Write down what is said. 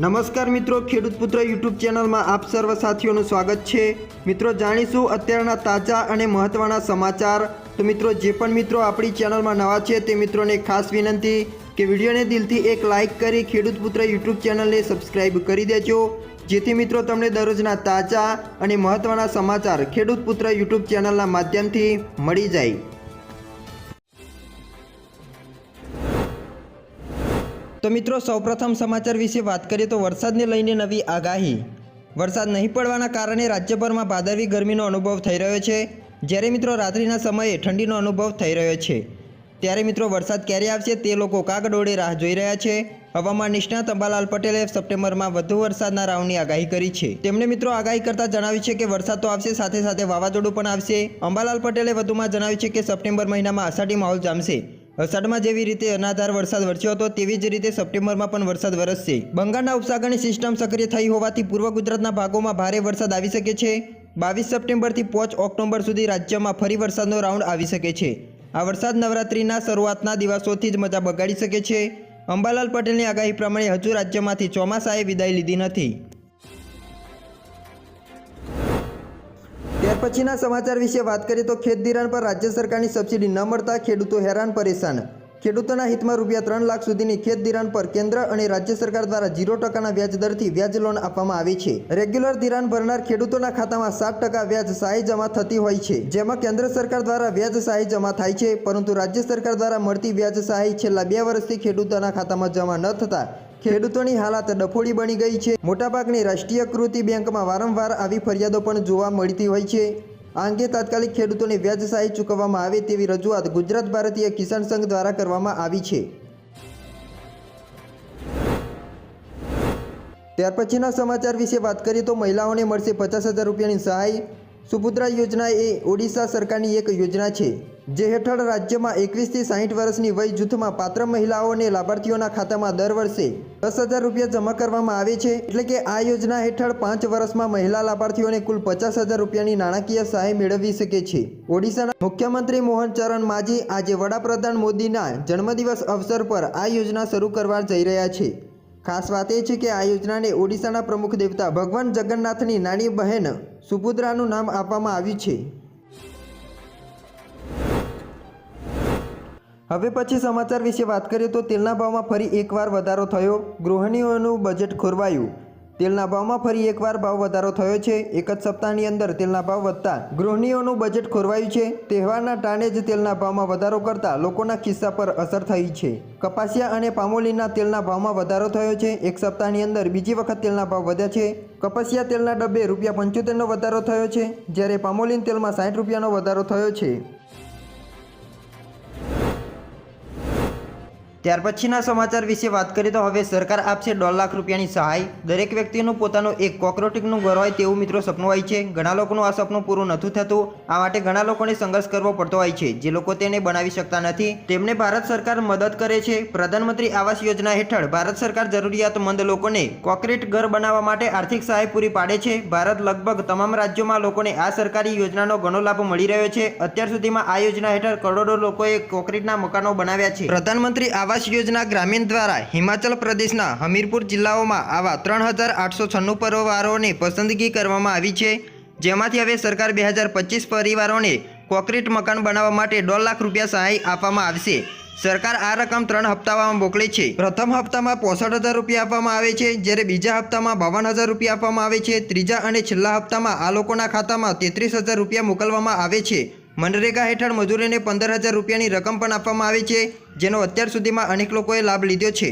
નમસ્કાર મિત્રો, ખેડૂત પુત્ર યુટ્યુબ ચેનલમાં આપ સર્વ સાથીઓનું સ્વાગત છે. મિત્રો, જાણીશું અત્યારના તાજા અને મહત્ત્વના સમાચાર. તો મિત્રો, જે પણ મિત્રો આપણી ચેનલમાં નવા છે, તે મિત્રોને ખાસ વિનંતી કે વિડીયોને દિલથી એક લાઇક કરી ખેડૂત પુત્ર યુટ્યુબ ચેનલને સબસ્ક્રાઇબ કરી દેજો. જેથી મિત્રો, તમને દરરોજના તાજા અને મહત્ત્વના સમાચાર ખેડૂત પુત્ર યુટ્યુબ ચેનલના માધ્યમથી મળી જાય. તો મિત્રો, સૌપ્રથમ સમાચાર વિશે વાત કરીએ તો વરસાદને લઈને નવી આગાહી. વરસાદ નહીં પડવાના કારણે રાજ્યભરમાં ભાદરવી ગરમીનો અનુભવ થઈ રહ્યો છે. જ્યારે મિત્રો, રાત્રિના સમયે ઠંડીનો અનુભવ થઈ રહ્યો છે. ત્યારે મિત્રો, વરસાદ ક્યારે આવશે તે લોકો કાગડોળે રાહ જોઈ રહ્યા છે. હવામાન નિષ્ણાત અંબાલાલ પટેલે સપ્ટેમ્બરમાં વધુ વરસાદના રાઉન્ડની આગાહી કરી છે. તેમણે મિત્રો, આગાહી કરતા જણાવ્યું છે કે વરસાદ તો આવશે, સાથે સાથે વાવાઝોડું પણ આવશે. અંબાલાલ પટેલે વધુમાં જણાવ્યું છે કે સપ્ટેમ્બર મહિનામાં અષાઢી માહોલ જામશે. અષાઢમાં જેવી રીતે અનાધાર વરસાદ વરસ્યો હતો, તેવી જ રીતે સપ્ટેમ્બરમાં પણ વરસાદ વરસશે. બંગાળના ઉપસાગરની સિસ્ટમ સક્રિય થઈ હોવાથી પૂર્વ ગુજરાતના ભાગોમાં ભારે વરસાદ આવી શકે છે. બાવીસ સપ્ટેમ્બરથી પાંચ ઓક્ટોબર સુધી રાજ્યમાં ફરી વરસાદનો રાઉન્ડ આવી શકે છે. આ વરસાદ નવરાત્રિના શરૂઆતના દિવસોથી જ મજા બગાડી શકે છે. અંબાલાલ પટેલની આગાહી પ્રમાણે હજુ રાજ્યમાંથી ચોમાસાએ વિદાય લીધી નથી. પછીના સમાચાર વિશે વાત કરીએ તો ખેત ધિરાણ પર રાજ્ય સરકારની સબસિડી ન મળતા ખેડૂતો હેરાન પરેશાન. ખેડૂતોના હિતમાં રૂપિયા ત્રણ લાખ સુધીની ખેત ધિરાણ પર કેન્દ્ર અને રાજ્ય સરકાર દ્વારા ઝીરો ટકાના વ્યાજ દરથી વ્યાજ લોન આપવામાં આવી છે. રેગ્યુલર ધિરાણ ભરનાર ખેડૂતોના ખાતામાં સાત ટકા વ્યાજ સહાય જમા થતી હોય છે. જેમાં કેન્દ્ર સરકાર દ્વારા વ્યાજ સહાય જમા થાય છે, પરંતુ રાજ્ય સરકાર દ્વારા મળતી વ્યાજ સહાય છેલ્લા બે વર્ષથી ખેડૂતોના ખાતામાં જમા ન થતા ખેડૂતોની હાલત ડફોડી બની ગઈ છે. મોટાભાગની રાષ્ટ્રીયકૃતિ બેંકમાં વારંવાર આવી ફરિયાદો પણ જોવા મળતી હોય છે. આ અંગે તાત્કાલિક ખેડૂતોને વ્યાજ સહાય ચૂકવવામાં આવે તેવી રજૂઆત ગુજરાત ભારતીય કિસાન સંઘ દ્વારા કરવામાં આવી છે. ત્યાર પછીના સમાચાર વિશે વાત કરીએ તો મહિલાઓને મળશે પચાસ હજાર રૂપિયાની સહાય. સુભદ્રા યોજના એ ઓડિશા સરકારની એક યોજના છે. જે હેઠળ રાજ્યમાં એકવીસથી સાહીઠ વર્ષની વય જૂથમાં પાત્ર મહિલાઓને લાભાર્થીઓના ખાતામાં દર વર્ષે દસ હજાર રૂપિયા જમા કરવામાં આવે છે. એટલે કે આ યોજના હેઠળ પાંચ વર્ષમાં મહિલા લાભાર્થીઓને કુલ પચાસ હજાર રૂપિયાની નાણાકીય સહાય મેળવી શકે છે. ઓડિશાના મુખ્યમંત્રી મોહન ચરણ માજી આજે વડાપ્રધાન મોદીના જન્મદિવસ અવસર પર આ યોજના શરૂ કરવા જઈ રહ્યા છે. ખાસ વાત એ છે કે આ યોજનાને ઓડિશાના પ્રમુખ દેવતા ભગવાન જગન્નાથની નાની બહેન સુપુદ્રાનું નામ આપવામાં આવ્યું છે. હવે પછી સમાચાર વિશે વાત કરીએ તો તેલના ભાવમાં ફરી એકવાર વધારો થયો. ગૃહિણીઓનું બજેટ ખોરવાયું. તેલના ભાવમાં ફરી એકવાર ભાવ વધારો થયો છે. એક જ સપ્તાહની અંદર તેલના ભાવ વધતા ગૃહિણીઓનું બજેટ ખોરવાયું છે. તહેવારના ટાણે જ તેલના ભાવમાં વધારો કરતા લોકોના ખિસ્સા પર અસર થઈ છે. કપાસિયા અને પામોલીના તેલના ભાવમાં વધારો થયો છે. એક સપ્તાહની અંદર બીજી વખત તેલના ભાવ વધ્યા છે. કપાસિયા તેલના ડબ્બે રૂપિયા પંચોતેરનો વધારો થયો છે. જ્યારે પામોલીન તેલમાં સાઠ રૂપિયાનો વધારો થયો છે. ત્યાર પછીના સમાચાર વિશે વાત કરીએ તો હવે સરકાર આપશે દોઢ લાખ રૂપિયાની સહાય. દરેક વ્યક્તિનું પોતાનું એક કોક્રોટિકનું ઘર હોય તેવું મિત્રો સપનું હોય છે. ઘણા લોકોનું આ સપનું પૂરું નથી થતું. આ માટે ઘણા લોકોને સંઘર્ષ કરવો પડતો હોય છે. જે લોકો તેને બનાવી શકતા નથી. તેમને ભારત સરકાર મદદ કરે છે. પ્રધાનમંત્રી આવાસ યોજના હેઠળ ભારત સરકાર જરૂરિયાતમંદ લોકોને કોન્ક્રીટ ઘર બનાવવા માટે આર્થિક સહાય પૂરી પાડે છે. ભારત લગભગ તમામ રાજ્યોમાં લોકોને આ સરકારી યોજનાનો ઘણો લાભ મળી રહ્યો છે. અત્યાર સુધીમાં આ યોજના હેઠળ કરોડો લોકોએ કોન્ક્રીટના મકાનો બનાવ્યા છે. પ્રધાનમંત્રી આવાસ યોજના ગ્રામીણ દ્વારા હિમાચલ પ્રદેશના હમીરપુર જિલ્લાઓમાં આવા ત્રણ હજાર આઠસો છન્નું પરિવારોની પસંદગી કરવામાં આવી છે. જેમાંથી હવે સરકાર બે હજાર પચીસ પરિવારોને કોંક્રીટ મકાન બનાવવા માટે દોઢ લાખ રૂપિયા સહાય આપવામાં આવશે. સરકાર આ રકમ ત્રણ હપ્તામાં મોકલે છે. પ્રથમ હપ્તામાં પોસઠ હજાર રૂપિયા આપવામાં આવે છે, જ્યારે બીજા હપ્તામાં બાવન હજાર રૂપિયા આપવામાં આવે છે. ત્રીજા અને છેલ્લા હપ્તામાં આ લોકોના ખાતામાં તેત્રીસ હજાર રૂપિયા મોકલવામાં આવે છે. મનરેગા હેઠળ મજૂરીને પંદર હજાર રૂપિયાની રકમ પણ આપવામાં આવી છે, જેનો અત્યાર સુધીમાં અનેક લોકોએ લાભ લીધો છે.